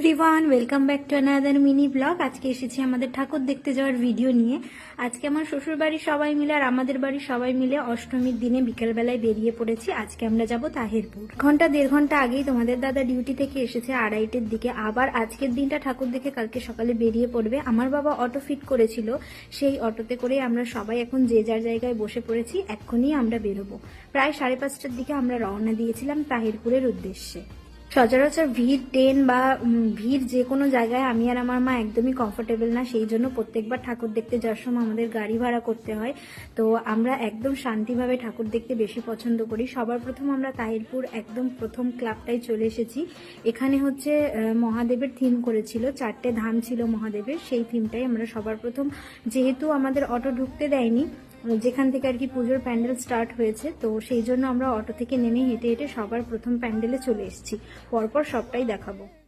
Everyone, welcome back to another mini blog. আজকে এসেছি আমাদের ঠাকুর দেখতে যাওয়ার ভিডিও নিয়ে। আজকে আমার শ্বশুর বাড়ির সবাই মিলে আর আমাদের বাড়ির সবাই মিলে অষ্টমীর দিনে বিকেলবেলায় বেরিয়ে পড়েছি। আজকে আমরা যাব তাহিরপুর। ঘণ্টা, দেড় ঘণ্টা আগেই তোমাদের দাদা ডিউটি থেকে এসেছে আড়াইটের দিকে। আবার আজকের দিনটা ঠাকুর দেখে কালকে সকালে বেরিয়ে পড়বে। আমার বাবা অটো ফিট করেছিল। সেই অটোতে করে আমরা সবাই এখন যে যার জায়গায় বসে পড়েছি, এক্ষুনি আমরা বেরোবো। প্রায় সাড়ে পাঁচটার দিকে আমরা রওনা দিয়েছিলাম তাহিরপুরের উদ্দেশ্যে। সচরাচর ভিড়, ট্রেন বা ভিড় যে কোনো জায়গায় আমি আর আমার মা একদমই কমফোর্টেবল না, সেই জন্য প্রত্যেকবার ঠাকুর দেখতে যাওয়ার সময় আমাদের গাড়ি ভাড়া করতে হয়। তো আমরা একদম শান্তিভাবে ঠাকুর দেখতে বেশি পছন্দ করি। সবার প্রথম আমরা তাহিরপুর একদম প্রথম ক্লাবটায় চলে এসেছি। এখানে হচ্ছে মহাদেবের থিম করেছিল, চারটে ধাম ছিল মহাদেবের, সেই থিমটাই আমরা সবার প্রথম। যেহেতু আমাদের অটো ঢুকতে দেয়নি যেখান থেকে আর কি পুজোর প্যান্ডেল স্টার্ট হয়েছে, তো সেই জন্য আমরা অটো থেকে নেমে হেঁটে হেঁটে সবার প্রথম প্যান্ডেলে চলে এসেছি। পরপর সবটাই দেখাবো।